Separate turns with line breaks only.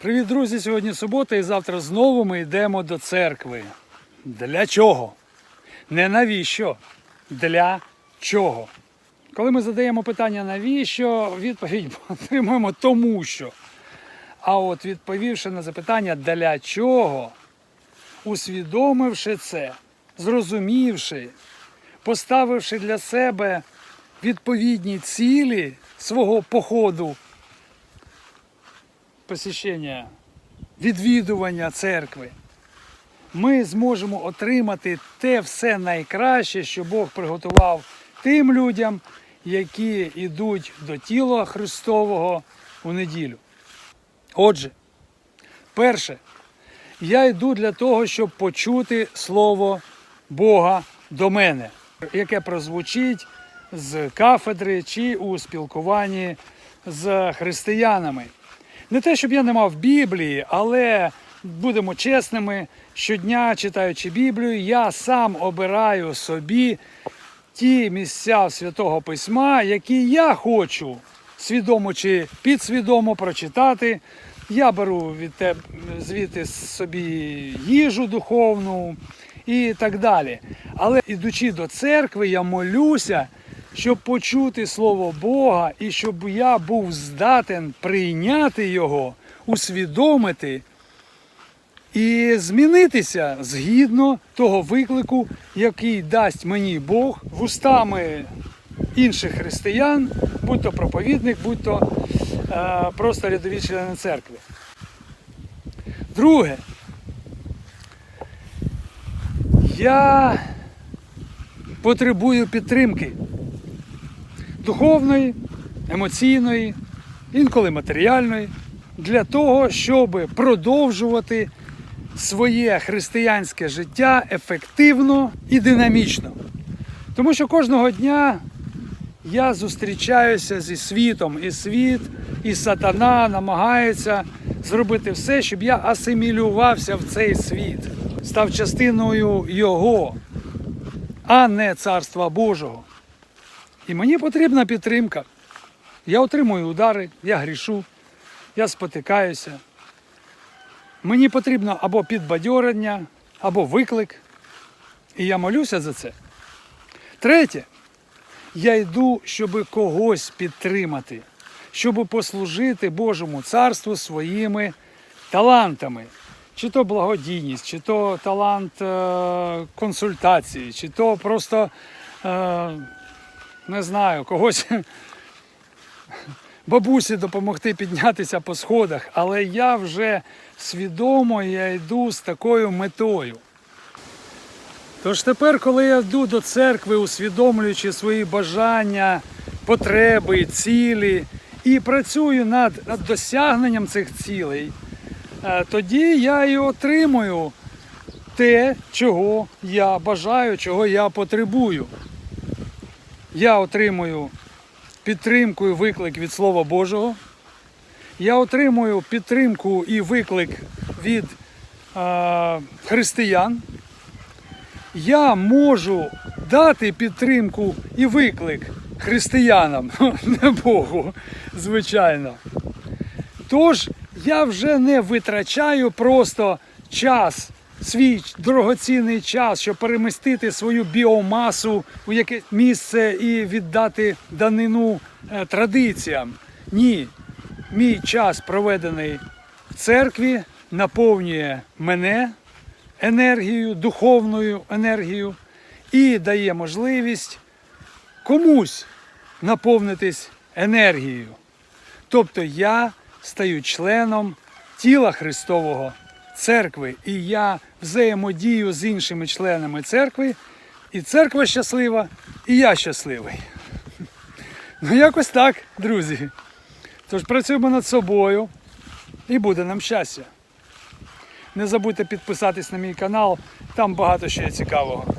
Привіт, друзі! Сьогодні субота і завтра знову ми йдемо до церкви. Для чого? Не навіщо? Для чого? Коли ми задаємо питання навіщо, відповідь отримуємо тому що. А от відповівши на запитання для чого, усвідомивши це, зрозумівши, поставивши для себе відповідні цілі свого походу посещення, відвідування церкви, ми зможемо отримати те все найкраще, що Бог приготував тим людям, які йдуть до тіла Христового у неділю. Отже, перше, я йду для того, щоб почути Слово Бога до мене, яке прозвучить з кафедри чи у спілкуванні з християнами. Не те, щоб я не мав Біблії, але будемо чесними, щодня читаючи Біблію, я сам обираю собі ті місця Святого Письма, які я хочу свідомо чи підсвідомо прочитати. Я беру від тебе звідти собі їжу духовну і так далі. Але ідучи до церкви, я молюся, щоб почути Слово Бога і щоб я був здатен прийняти його, усвідомити і змінитися згідно того виклику, який дасть мені Бог вустами інших християн, будь то проповідник, будь то е, просто рядові члени церкви. Друге, я потребую підтримки духовної, емоційної, інколи матеріальної, для того, щоб продовжувати своє християнське життя ефективно і динамічно. Тому що кожного дня я зустрічаюся зі світом, і світ, і сатана намагається зробити все, щоб я асимілювався в цей світ, став частиною його, а не царства Божого. І мені потрібна підтримка. Я отримую удари, я грішу, я спотикаюся. Мені потрібно або підбадьорення, або виклик. І я молюся за це. Третє, я йду, щоб когось підтримати, щоб послужити Божому царству своїми талантами. Чи то благодійність, чи то талант е- консультації, чи то просто е- не знаю, когось бабусі допомогти піднятися по сходах. Але я вже свідомо я йду з такою метою. Тож тепер, коли я йду до церкви, усвідомлюючи свої бажання, потреби, цілі і працюю над, над досягненням цих цілей, е, тоді я і отримую те, чого я бажаю, чого я потребую. Я отримую підтримку і виклик від Слова Божого. Я отримую підтримку і виклик від е, християн. Я можу дати підтримку і виклик християнам, не Богу, звичайно. Тож я вже не витрачаю просто час, свій дорогоцінний час, щоб перемістити свою біомасу у якесь місце і віддати данину е, традиціям. Ні, мій час, проведений в церкві, наповнює мене енергією, духовною енергією і дає можливість комусь наповнитись енергією. Тобто я стаю членом тіла Христового церкви, і я взаємодію з іншими членами церкви, і церква щаслива, і я щасливий. Ну, якось так, друзі. Тож працюємо над собою і буде нам щастя. Не забудьте підписатись на мій канал, там багато ще цікавого.